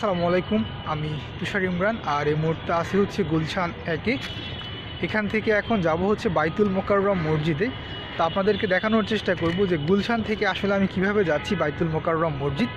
আসসালামু আলাইকুম, আমি তুষার ইমরান আর এই মুহূর্তে আসি হচ্ছে গুলশান একে। এখান থেকে এখন যাব হচ্ছে বাইতুল মোকাররম মসজিদে। তা আপনাদেরকে দেখানোর চেষ্টা করব যে গুলশান থেকে আসলে আমি কীভাবে যাচ্ছি বাইতুল মোকাররম মসজিদ।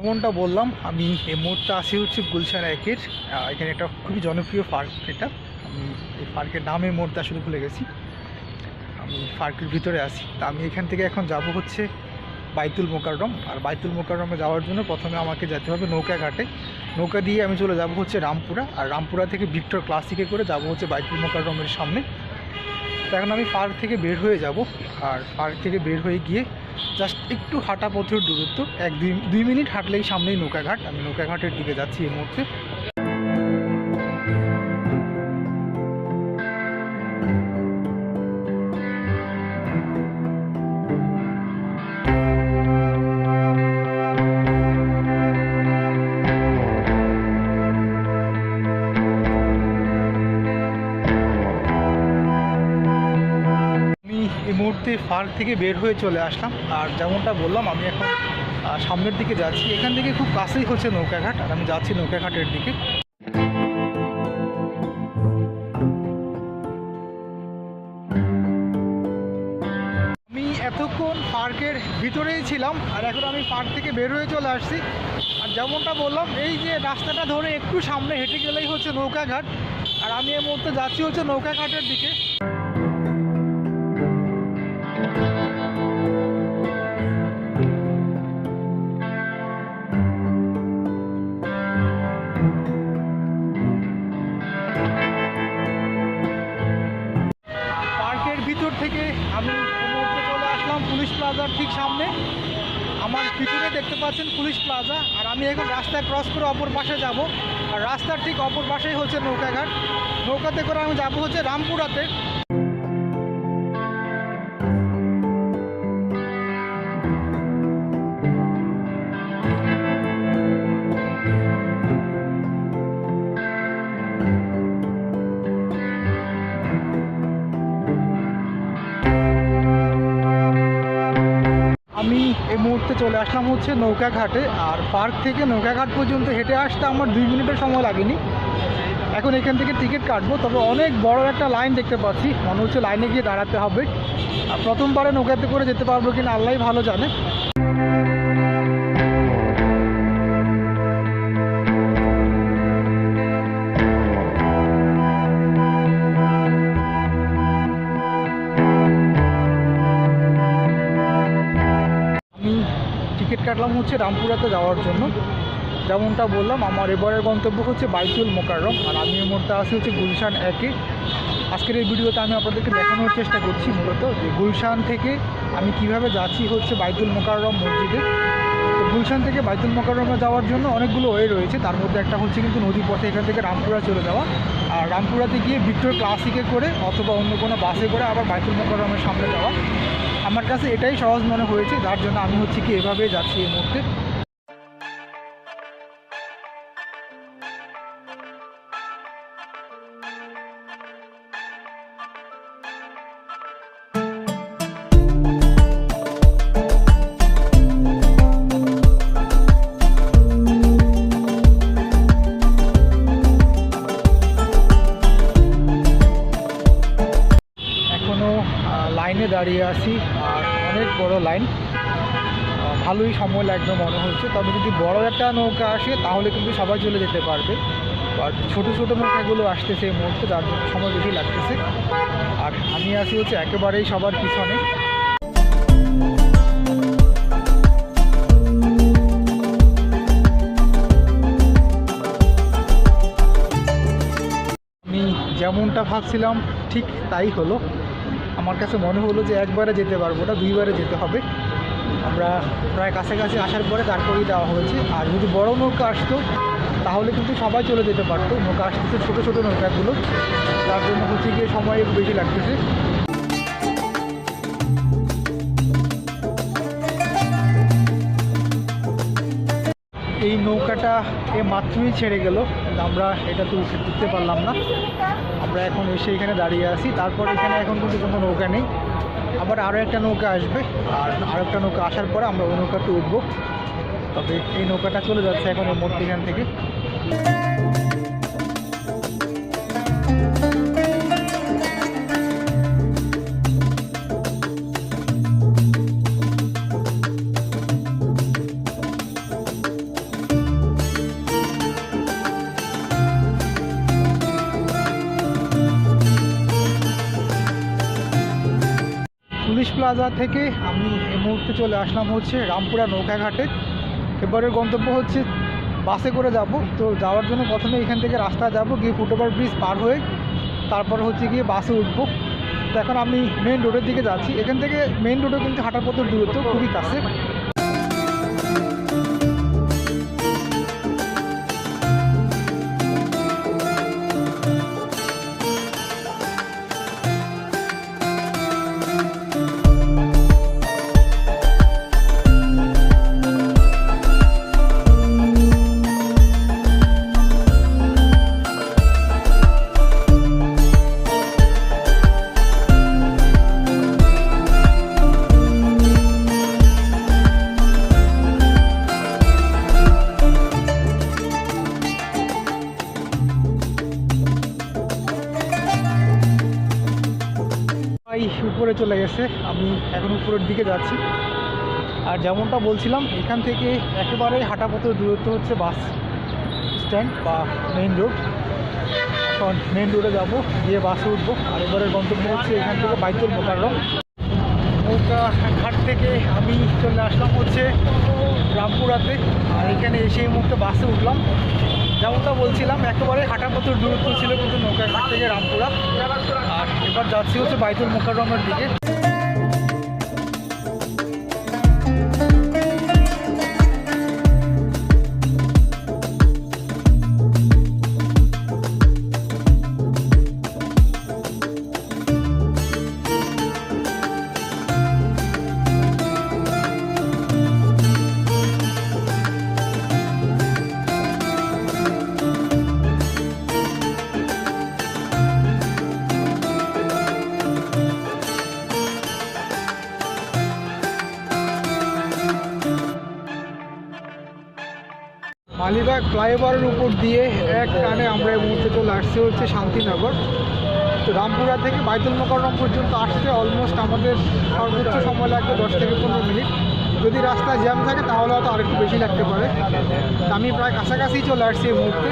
যেমনটা বললাম, আমি এই মুহূর্তে আসি হচ্ছে গুলশান একের। এখানে একটা খুবই জনপ্রিয় পার্ক এটা। আমি এই পার্কের নাম মুহূর্তে আসলে ভুলে গেছি। আমি পার্কের ভিতরে আছি। তা আমি এখান থেকে এখন যাব হচ্ছে বাইতুল মোকাররম। আর বাইতুল মোকাররমে যাওয়ার জন্য প্রথমে আমাকে যেতে হবে নৌকা ঘাটে। নৌকা দিয়ে আমি চলে যাব হচ্ছে রামপুরা। আর রামপুরা থেকে ভিক্টর ক্লাসিকে করে যাব হচ্ছে বাইতুল মোকাররমের সামনে। তো এখন আমি পার্ক থেকে বের হয়ে যাব। আর পার্ক থেকে বের হয়ে গিয়ে জাস্ট একটু হাঁটা পথের দূরত্ব। এক দুই মিনিট হাঁটলেই সামনেই নৌকাঘাট। আমি নৌকাঘাটের দিকে যাচ্ছি এই মুহূর্তে। মুহূর্তে পার্ক থেকে বের হয়ে চলে আসলাম। আর যেমনটা বললাম, আমি এখন সামনের দিকে যাচ্ছি। এখান থেকে খুব কাছেই হচ্ছে নৌকাঘাট, আর আমি যাচ্ছি নৌকাঘাটের দিকে। আমি এতক্ষণ পার্কের ভিতরেই ছিলাম, আর এখন আমি পার্ক থেকে বের হয়ে চলে আসছি। আর যেমনটা বললাম, এই যে রাস্তাটা ধরে একটু সামনে হেঁটে গেলেই হচ্ছে নৌকাঘাট। আর আমি এই মুহূর্তে যাচ্ছি হচ্ছে নৌকাঘাটের দিকে। ঠিক সামনে। আমার পিছনে দেখতে পাচ্ছেন পুলিশ প্লাজা। আর আমি এখন রাস্তায় ক্রস করে অপর পাশে যাব। আর রাস্তার ঠিক অপর পাশেই হচ্ছে নৌকাঘাট। নৌকাতে করে আমি যাব হচ্ছে রামপুরাতে। হচ্ছে নৌকাঘাটে আর পার্ক থেকে নৌকাঘাট পর্যন্ত হেঁটে আসতে আমার দুই মিনিটের সময় লাগেনি। এখন এখান থেকে টিকিট কাটবো, তবে অনেক বড় একটা লাইন দেখতে পাচ্ছি। মনে হচ্ছে লাইনে গিয়ে দাঁড়াতে হবে। আর প্রথমবারে নৌকাতে করে যেতে পারব কিনা আল্লাহ ভালো জানে। কাটলাম হচ্ছে রামপুরাতে যাওয়ার জন্য। যেমনটা বললাম, আমার এবারের গন্তব্য হচ্ছে বাইতুল মোকাররম, আর আমি এই মুহূর্তে আসি হচ্ছে গুলশান একে। আজকের এই ভিডিওতে আমি আপনাদেরকে দেখানোর চেষ্টা করছি মূলত যে গুলশান থেকে আমি কীভাবে যাচ্ছি হচ্ছে বাইতুল মোকাররম মসজিদে। তো গুলশান থেকে বাইতুল মোকাররমে যাওয়ার জন্য অনেকগুলো ওয়ে রয়েছে। তার মধ্যে একটা হচ্ছে কিন্তু নদী পথে এখান থেকে রামপুরা চলে যাওয়া। আর রামপুরাতে গিয়ে ভিক্টোর ক্লাসিকে করে অথবা অন্য কোনো বাসে করে আবার বাইতুল মোকাররমের সামনে যাওয়া। আমার কাছে এটাই সহজ মনে হয়েছে, যার জন্য আমি হচ্ছে কি এভাবে যাচ্ছি এই মুহূর্তে। ভালোই সময় লাগবে মনে হচ্ছে। তবে যদি বড় একটা নৌকা আসে, তাহলে কিন্তু সবাই চলে যেতে পারবে। আর ছোটো ছোটো নৌকাগুলো আসতেছে এই মুহূর্তে, যার জন্য সময় বেশি লাগতেছে। আর আমি আছি হচ্ছে একেবারেই সবার পিছনে। আমি যেমনটা ভাবছিলাম, ঠিক তাই হলো। আমার কাছে মনে হলো যে একবারে যেতে পারব না, দুইবারে যেতে হবে। আমরা প্রায় কাছাকাছি আসার পরে তারপরেই দেওয়া হয়েছে। আর যদি বড় নৌকা আসতো, তাহলে কিন্তু সবাই চলে যেতে পারতো। নৌকা আসতেছে ছোটো ছোটো নৌকাগুলো। তার জন্য হচ্ছে গিয়ে সময় একটু বেশি লাগতেছে। এই নৌকাটা এ মাত্রই ছেড়ে গেল। আমরা এটা তো উঠতে পারলাম না। আমরা এখন এসে এখানে দাঁড়িয়ে আছি। তারপর এখানে এখন কিন্তু কোনো নৌকা নেই। আবার আরও একটা নৌকা আসবে। আর আরও একটা নৌকা আসার পরে আমরা ওই নৌকাতে উঠবো। তবে এই নৌকাটা চলে যাচ্ছে এখন এই থেকে। প্লাজা থেকে আমি এই মুহূর্তে চলে আসলাম হচ্ছে রামপুরা নৌকাঘাটে। এবারের গন্তব্য হচ্ছে বাসে করে যাব। তো যাওয়ার জন্য প্রথমে এখান থেকে রাস্তা যাব, গিয়ে ফুটওভার ব্রিজ পার হয়ে তারপর হচ্ছে গিয়ে বাসে উঠবো। তো এখন আমি মেন রোডের দিকে যাচ্ছি। এখান থেকে মেন রোডে কিন্তু হাঁটার পথের দূরত্ব খুবই কাছে। উপরে চলে গেছে। আমি এখন উপরের দিকে যাচ্ছি। আর যেমনটা বলছিলাম, এখান থেকে একেবারে হাঁটা পথের দূরত্ব হচ্ছে বাস স্ট্যান্ড বা মেইন রোড এখন মেইন রোডে যাব, গিয়ে বাসে উঠবো। আর এবারের গন্তব্য হচ্ছে এখান থেকে বাইতুল মোকাররম। নৌকা ঘাট থেকে আমি চলে আসলাম হচ্ছে রামপুরাতে। আর এখানে এসে এই মুহূর্তে বাসে উঠলাম। যেমনটা বলছিলাম, একেবারে হাঁটা পথের দূরত্ব ছিল কিন্তু নৌকা ঘাট থেকে রামপুরা। আর এবার যাচ্ছি হচ্ছে বাইতুল মোকাররমের দিকে। মালিবাগ ফ্লাইওভারের উপর দিয়ে এক টানে আমরা এই মুহূর্তে চলে আসছি, হচ্ছে শান্তিনগর। তো রামপুরা থেকে বাইতুল মোকারম পর্যন্ত আসতে অলমোস্ট আমাদের সর্বোচ্চ সময় লাগবে দশ থেকে পনেরো মিনিট। যদি রাস্তা জ্যাম থাকে, তাহলে হয়তো আরেকটু বেশি লাগতে পারে। আমি প্রায় কাছাকাছি চলে আসছি এই মুহূর্তে।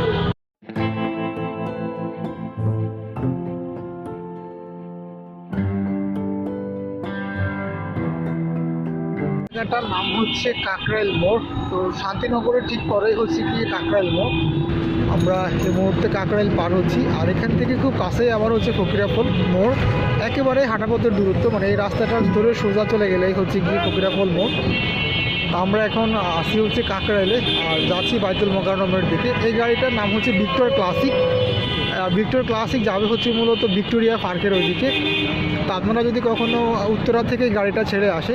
জায়গাটার নাম হচ্ছে কাকরাইল মোড়। তো শান্তিনগরের ঠিক পরেই হচ্ছে কি কাকরাইল মোড়। আমরা এই মুহূর্তে কাকরাইল পার হচ্ছি। আর এখান থেকে খুব কাছেই আবার হচ্ছে ফকিরাফল মোড়। একেবারে হাঁটাপথের দূরত্ব মানে এই রাস্তাটা ধরে সোজা চলে গেলেই হচ্ছে গিয়ে ফকিরাফল মোড়। আমরা এখন আসি হচ্ছে কাকরাইলে, আর যাচ্ছি বাইতুল মোকাররমের দিকে। এই গাড়িটার নাম হচ্ছে ভিক্টর ক্লাসিক। ভিক্টর ক্লাসিক যাবে হচ্ছে মূলত ভিক্টোরিয়া পার্কের ওইদিকে। আপনারা যদি কখনো উত্তরা থেকে গাড়িটা ছেড়ে আসে?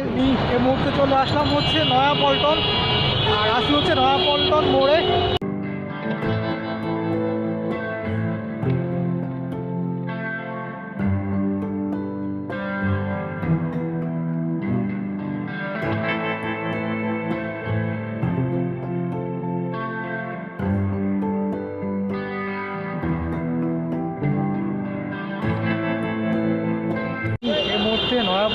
এই মুহূর্তে চলে আসলাম হচ্ছে নয়া পল্টন। আর আসি হচ্ছে নয়া পল্টন মোড়ে।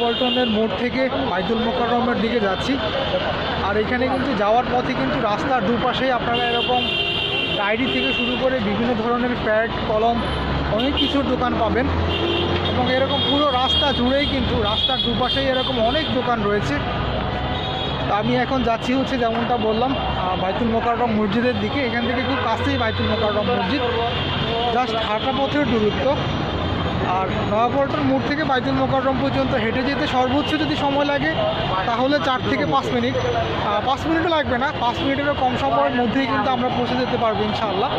নয়াপল্টনের মোড় থেকে বাইতুল মোকাররমের দিকে যাচ্ছি। আর এখানে কিন্তু যাওয়ার পথে কিন্তু রাস্তার দুপাশেই আপনারা এরকম ডায়েরি থেকে শুরু করে বিভিন্ন ধরনের প্যাড, কলম, অনেক কিছুর দোকান পাবেন। এবং এরকম পুরো রাস্তা জুড়েই কিন্তু রাস্তার দুপাশেই এরকম অনেক দোকান রয়েছে। আমি এখন যাচ্ছি হচ্ছে যেমনটা বললাম বাইতুল মোকাররম মসজিদের দিকে। এখান থেকে খুব কাছেই বাইতুল মোকাররম মসজিদ। জাস্ট হাঁটা পথের দূরত্ব। আর নয়াপল্টন মোড় থেকে বাইতুল মোকাররম পর্যন্ত হেঁটে যেতে সর্বোচ্চ যদি সময় লাগে, তাহলে চার থেকে পাঁচ মিনিট। পাঁচ মিনিটও লাগবে না, পাঁচ মিনিটেরও কম সময়ের মধ্যেই কিন্তু আমরা পৌঁছে যেতে পারব ইনশাআল্লাহ।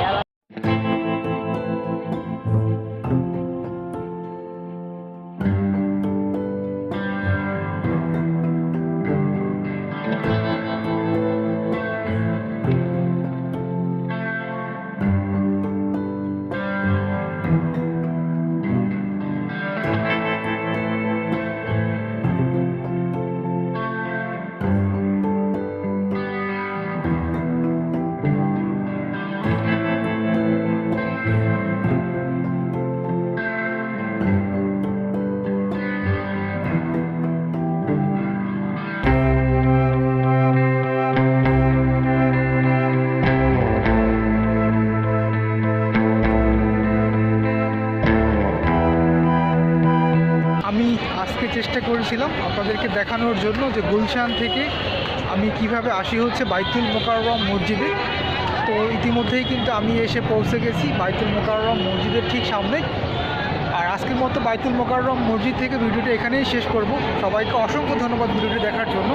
চেষ্টা করেছিলাম আপনাদেরকে দেখানোর জন্য যে গুলশান থেকে আমি কীভাবে আসি হচ্ছে বাইতুল মোকাররম মসজিদে। তো ইতিমধ্যেই কিন্তু আমি এসে পৌঁছে গেছি বাইতুল মোকাররম মসজিদের ঠিক সামনে। আর আজকের মতো বাইতুল মোকাররম মসজিদ থেকে ভিডিওটা এখানেই শেষ করব। সবাইকে অসংখ্য ধন্যবাদ ভিডিওটি দেখার জন্য।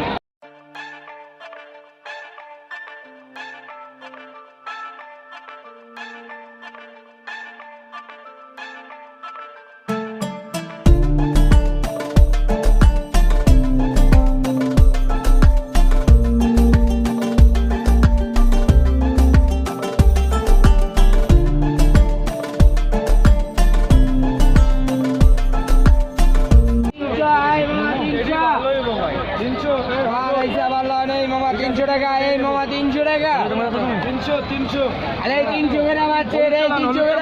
তিনশো তিনশো আরে তিনশো করে